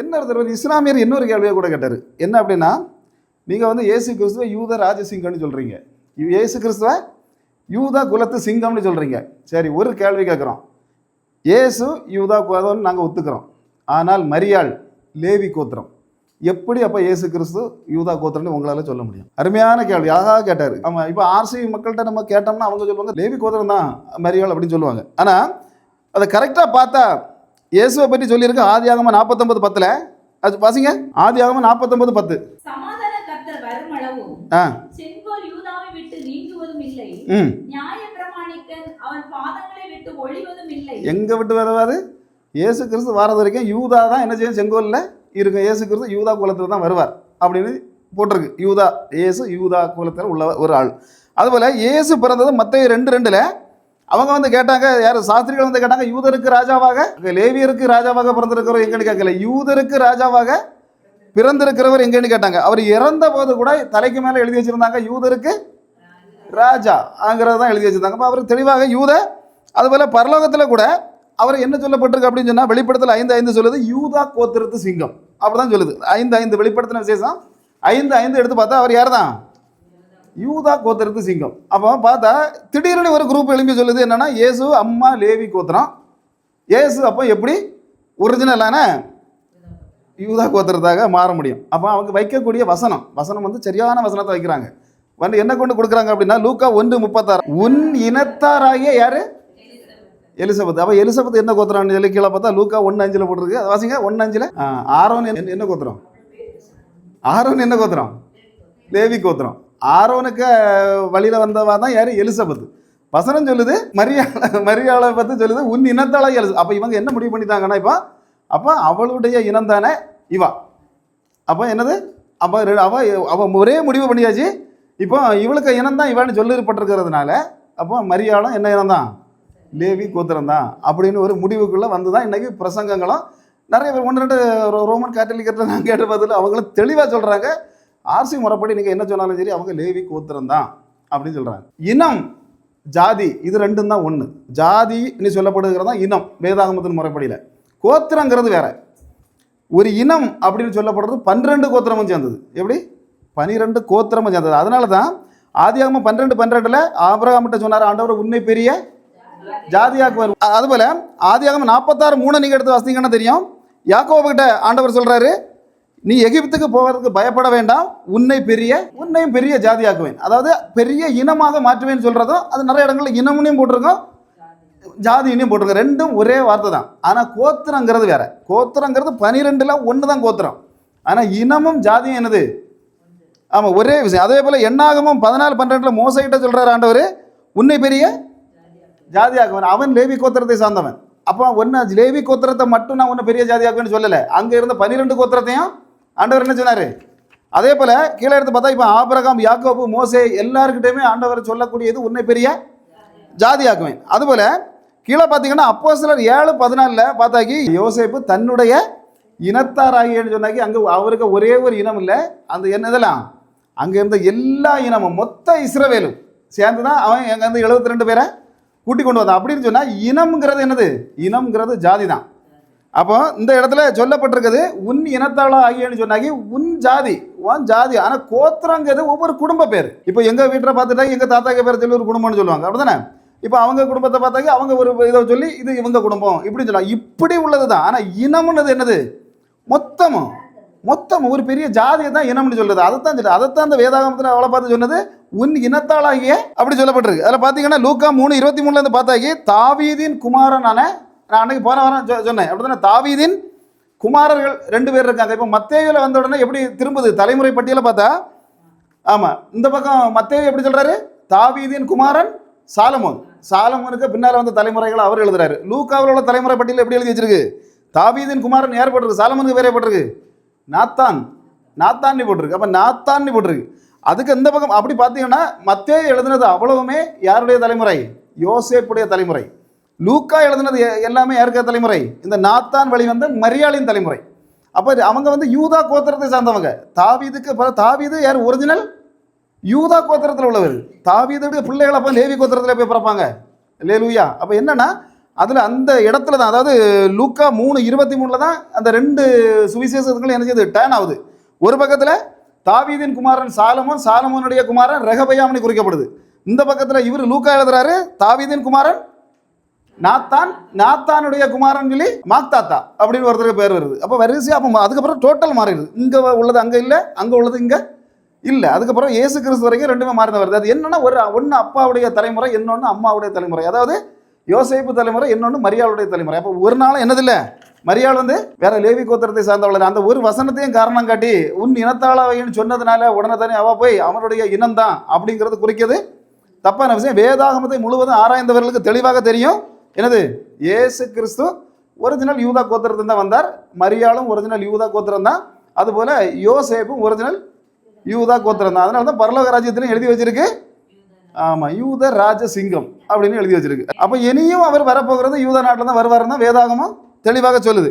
என்ன ஒருத்தர் இஸ்லாமியர் இன்னொரு கேள்வியை கூட கேட்டார். என்ன அப்படின்னா நீங்கள் வந்து ஏசு கிறிஸ்துவ யூத ராஜசிங்கம்னு சொல்கிறீங்க இயேசு கிறிஸ்துவ யூதா குலத்து சிங்கம்னு சொல்கிறீங்க சரி ஒரு கேள்வி கேட்குறோம் இயேசு யூதா குலம்னு நாங்கள் ஒத்துக்கிறோம். ஆனால் மரியாள் லேவி கோத்திரம். எப்படி அப்போ ஏசு கிறிஸ்து யூதா கோத்திரம்னு உங்களால் சொல்ல முடியும்? அருமையான கேள்வி. அழகாக கேட்டார். ஆமாம் இப்போ ஆர்சி மக்கள்கிட்ட நம்ம கேட்டோம்னா அவங்க சொல்லுவாங்க லேவி கோத்திரம் தான் மரியாள் அப்படின்னு சொல்லுவாங்க. ஆனால் அதை கரெக்டாக பார்த்தா இயேசுவை பற்றி சொல்லியிருக்கு ஆதியாகமம் நாற்பத்தொம்பது பத்தில். அது வாசிங்க. ஆதியாகமம் நாற்பத்தொம்பது பத்து. சமாதான கர்த்தர் வருமளவும் ஆ. ம். எங்கே விட்டு வருவார் இயேசு கிறிஸ்து வாரது வரைக்கும் யூதா தான் என்ன செய்யும்? செங்கோலில் இருக்கும் இயேசு கிறிஸ்து யூதா குலத்தில் தான் வருவார். அப்படின்னு போட்டிருக்கு. யூதா இயேசு யூதா குலத்தில் உள்ள ஒரு ஆள். அதுபோல் இயேசு பிறந்தது மற்ற ரெண்டு ரெண்டில். அவங்க வந்து கேட்டாங்க யார்? சாஸ்திரிகள் வந்து கேட்டாங்க யூதருக்கு ராஜாவாக. லேவியருக்கு ராஜாவாக பிறந்திருக்கிறவர் எங்கன்னு கேட்கல. யூதருக்கு ராஜாவாக பிறந்திருக்கிறவர் எங்கன்னு கேட்டாங்க. அவர் இறந்த போது கூட தலைக்கு மேலே எழுதி வச்சிருந்தாங்க யூதருக்கு ராஜா ஆங்கிறத தான் எழுதி வச்சிருந்தாங்க. அப்போ அவர் தெளிவாக யூத அதுபோல் பரலோகத்தில் கூட அவர் என்ன சொல்லப்பட்டிருக்கு அப்படின்னு சொன்னால் வெளிப்படத்தில் ஐந்து ஐந்து சொல்லுது யூதா கோத்திரத்து சிங்கம். அப்படி தான் சொல்லுது. ஐந்து ஐந்து வெளிப்படுத்தின விசேஷம். ஐந்து ஐந்து எடுத்து பார்த்தா அவர் யார் தான் யூதா கோத்திரத்து சிங்கம். அப்போ பார்த்தா திடீர்னு ஒரு குரூப் எழுப்பி சொல்லுது என்னன்னா ஏசு அம்மா லேவி கோத்திரம். ஏசு அப்போ எப்படி? ஒரிஜினலான யூதா கோத்திரத்தாக மாற முடியும். அப்போ அவங்க வைக்கக்கூடிய வசனம் வசனம் வந்து சரியான வசனத்தை வைக்கிறாங்க. வந்து என்ன கொண்டு கொடுக்குறாங்க அப்படின்னா லூக்கா ஒன்று முப்பத்தாறு. உன் இனத்தாராகிய யாரு? எலிசபெத். அப்போ எலிசபெத் என்ன கோத்திரம் சொல்லி கீழே பார்த்தா லூக்கா ஒன்று அஞ்சில் போட்டிருக்கு. அது வாசிங்க ஒன்று அஞ்சில். ஆரோன் என்ன- என்ன கோத்திரம்? ஆரோன் என்ன கோத்திரம்? லேவி கோத்திரம். ஆரோனுக்கு வழியில் வந்தவா தான் யார்? எலிசபெத். வசனம் சொல்லுது மரியாதை மரியாதை பற்றி சொல்லுது உன் இனத்தால எலிச அப்போ இவங்க என்ன முடிவு பண்ணிட்டாங்கன்னா இப்போ அப்போ அவளுடைய இனம் தானே இவா. அப்போ என்னது? அப்போ அவ அவ ஒரே முடிவு பண்ணியாச்சு. இப்போ இவளுக்கு இனம் தான் இவான்னு சொல்லப்பட்டிருக்கிறதுனால அப்போ மரியாளும் என்ன இனம் தான்? லேவி கோத்திரம் தான் அப்படின்னு ஒரு முடிவுக்குள்ளே வந்து தான் இன்றைக்கி பிரசங்கங்களும் நிறைய பேர் ஒன்று ரெண்டு ரோ- ரோமன் கேட்டலிக்கிறத நான் கேட்ட பதில் அவங்களும் தெளிவாக சொல்கிறாங்க ஆர்சி முறைப்படி நீங்கள் என்ன சொன்னாலும் சரி அவங்க லேவி கோத்திரம் தான் அப்படின்னு சொல்கிறாங்க இனம் ஜாதி இது ரெண்டும் தான் ஒன்று ஜாதின்னு சொல்லப்படுகிறது தான் இனம் வேதாகமத்தின் முறைப்படியில். கோத்திரங்கிறது வேற. ஒரு இனம் அப்படின்னு சொல்லப்படுறது பன்னிரெண்டு கோத்திரமும் சேர்ந்தது. எப்படி? பனிரெண்டு கோத்திரமும் சேர்ந்தது. அதனால தான் ஆதியாகமம் பன்னிரெண்டு பன்னிரெண்டில் ஆபிரகாமிட்ட சொன்னார் ஆண்டவர் உன்னை பெரிய ஜாதியாக்குவார் அதுபோல் அதுபோல ஆதியாகமம் நாற்பத்தாறு மூணு நீங்கள் எடுத்து வாசிங்கன்னா தெரியும். யாக்கோபுகிட்ட ஆண்டவர் சொல்கிறாரு நீ எகிப்துக்கு போவதற்கு பயப்பட வேண்டாம். உன்னை பெரிய உன்னையும் பெரிய ஜாதியாக்குவேன். அதாவது பெரிய இனமாக மாற்றுவேன்னு சொல்கிறதும் அது நிறைய இடங்களில் இனமுனையும் போட்டிருக்கோம். ஜாதியினையும் போட்டிருக்கோம். ரெண்டும் ஒரே வார்த்தை தான். ஆனால் கோத்திரங்கிறது வேற. கோத்திரங்கிறது பனிரெண்டில் ஒன்று தான் கோத்திரம். ஆனால் இனமும் ஜாதியும் என்னது? ஆமாம் ஒரே விஷயம். அதே போல் எண்ணாகமும் பதினாலு பன்னெண்டில் மோசைகிட்ட சொல்கிறார் ஆண்டவர் உன்னை பெரிய ஜாதியாக்குவன். அவன் லேவி கோத்திரத்தை சார்ந்தவன். அப்போ ஒன்று லேவி கோத்திரத்தை மட்டும் நான் ஒன்று பெரிய ஜாதியாக்குவேன்னு சொல்லலை. அங்கே இருந்த பன்னிரெண்டு கோத்திரத்தையும் ஆண்டவர் என்ன சொன்னார்? அதே போல் கீழே எடுத்து பார்த்தா இப்போ ஆபிரகாம் யாக்கோபு மோசே எல்லாருக்கிட்டையுமே ஆண்டவர் சொல்லக்கூடியது உன்னை பெரிய ஜாதியாக்குவேன். அதுபோல் கீழே பார்த்தீங்கன்னா அப்போ சிலர் ஏழு பதினாலில் பார்த்தாக்கி யோசேப்பு தன்னுடைய இனத்தாராகியன்னு சொன்னாக்கி அங்கே அவருக்கு ஒரே ஒரு இனம் இல்லை. அந்த என்ன இதெல்லாம்? அங்கே இருந்த எல்லா இனமும் மொத்த இஸ்ரவேலும் சேர்ந்து தான் அவன் எங்க வந்து எழுபத்தி ரெண்டு பேரை கூட்டி கொண்டு வந்தான். அப்படின்னு சொன்னால் இனம்ங்கிறது என்னது? இனம்ங்கிறது ஜாதி தான் அப்போ இந்த இடத்துல சொல்லப்பட்டிருக்குது உன் இனத்தாளா ஆகியன்னு சொன்னாக்கி உன் ஜாதி உன் ஜாதி ஆனால் கோத்திரங்கிறது ஒவ்வொரு குடும்ப பேர். இப்போ எங்கள் வீட்டில் பார்த்துட்டா எங்கள் தாத்தாக்கு பேர் சொல்லி ஒரு குடும்பம்னு சொல்லுவாங்க. அப்படிதானே? இப்போ அவங்க குடும்பத்தை பார்த்தாக்கி அவங்க ஒரு இதை சொல்லி இது இவங்க குடும்பம் இப்படி சொல்லலாம் இப்படி உள்ளது தான் ஆனால் இனம்னது என்னது? மொத்தமும் மொத்தம் ஒரு பெரிய ஜாதியை தான் இனம்னு சொல்றது அதைத்தான் சொல்லி அதைத்தான் அந்த வேதாகமத்தில் அவளை பார்த்து சொன்னது உன் இனத்தாளாகிய அப்படி சொல்லப்பட்டிருக்கு. அதில் பார்த்தீங்கன்னா லூக்கா மூணு இருபத்தி மூணுலேருந்து பார்த்தாக்கி தாவீதின் குமாரனான நான் அன்னைக்கு போன வாரம் சொ- சொன்னேன். அப்படிதானே தாவீதின் குமாரர்கள் ரெண்டு பேர் இருக்காங்க. இப்போ மத்தேயுல வந்த உடனே எப்படி திரும்புது? தலைமுறை பட்டியலை பார்த்தா? ஆமாம் இந்த பக்கம் மத்தேவி எப்படி சொல்கிறாரு தாவீதின் குமாரன் சாலமோன். சாலமோனுக்கு பின்னால் வந்த தலைமுறைகளை அவர் எழுதுறாரு. லூக்காவில் உள்ள தலைமுறை பட்டியல் எப்படி எழுதி வச்சிருக்கு? தாவீதின் குமாரன் யார் போட்டிருக்கு? சாலமோனுக்கு வேறே போட்டிருக்கு? நாத்தான். நாத்தான்னு போட்டிருக்கு. அப்போ நாத்தான்னு போட்டிருக்கு. அதுக்கு இந்த பக்கம் அப்படி பார்த்தீங்கன்னா மத்தேயு எழுதுனது அவ்வளவுமே யாருடைய தலைமுறை? யோசேப்புடைய தலைமுறை. லூக்கா எழுதுனது எல்லாமே யாருக்க தலைமுறை? இந்த நாத்தான் வழி வந்து மரியாளின் தலைமுறை. அப்போ அவங்க வந்து யூதா கோத்திரத்தை சார்ந்தவங்க. தாவீதுக்கு ப- தாவீது யார்? ஒரிஜினல் யூதா கோத்திரத்தில் உள்ளவர். தாவீதுடைய பிள்ளைகள் அப்போ லேவி கோத்திரத்தில் போய் பிறப்பாங்க. லேலூயா அப்போ என்னன்னா அதில் அந்த இடத்துல தான் அதாவது லூக்கா மூணு இருபத்தி மூணில் தான் அந்த ரெண்டு சுவிசேஷத்துங்களும் என்ன செய்யுது டேன் ஆகுது. ஒரு பக்கத்தில் தாவீதின் குமாரன் சாலமோன் சாலமோனுடைய குமாரன் ரெகபயாமனி குறிக்கப்படுது. இந்த பக்கத்தில் இவர் லூக்கா எழுதுறாரு தாவீதின் குமாரன் நாத்தான் நாத்தானுடைய குமாரன் சொல்லி மாக்தாத்தா அப்படின்னு ஒருத்தருக்கு பேர் வருது. அப்போ வரிசையாக அப்போ அதுக்கப்புறம் டோட்டல் மாறிடுது. இங்கே உள்ளது அங்கே இல்லை அங்கே உள்ளது இங்கே இல்லை. அதுக்கப்புறம் இயேசு கிறிஸ்து வரைக்கும் ரெண்டுமே மாறி தான் வருது. அது என்னென்னா ஒரு ஒன்று அப்பாவுடைய தலைமுறை இன்னொன்று அம்மாவுடைய தலைமுறை. அதாவது யோசிப்பு தலைமுறை இன்னொன்று மரியாளுடைய தலைமுறை. அப்போ ஒரு நாள் என்னதில்ல? மரியாள் வந்து வேற லேவி கோத்திரத்தை சார்ந்தவள். அந்த ஒரு வசனத்தையும் காரணம் காட்டி உன் இனத்தாளவைன்னு சொன்னதுனால உடனே தானே அவ போய் அவனுடைய இனம்தான் அப்படிங்கிறது குறிக்கிறது தப்பான விஷயம். வேதாகமத்தை முழுவதும் ஆராய்ந்தவர்களுக்கு தெளிவாக தெரியும். என்னது? இயேசு கிறிஸ்து ஒரிஜினல் யூதா கோத்திரத்தில் தான் வந்தார். மரியாளும் ஒரிஜினல் யூதா கோத்திரம் தான் அதுபோல யோசேப்பும் ஒரிஜினல் யூதா கோத்திரம் தான் அதனால தான் பரலோக ராஜ்யத்திலும் எழுதி வச்சிருக்கு. ஆமாம் யூத ராஜ சிங்கம் அப்படின்னு எழுதி வச்சிருக்கு. அப்போ இனியும் அவர் வரப்போகிறது யூத நாட்டில் தான் வருவாருன்னு வேதாகமும் தெளிவாக சொல்லுது.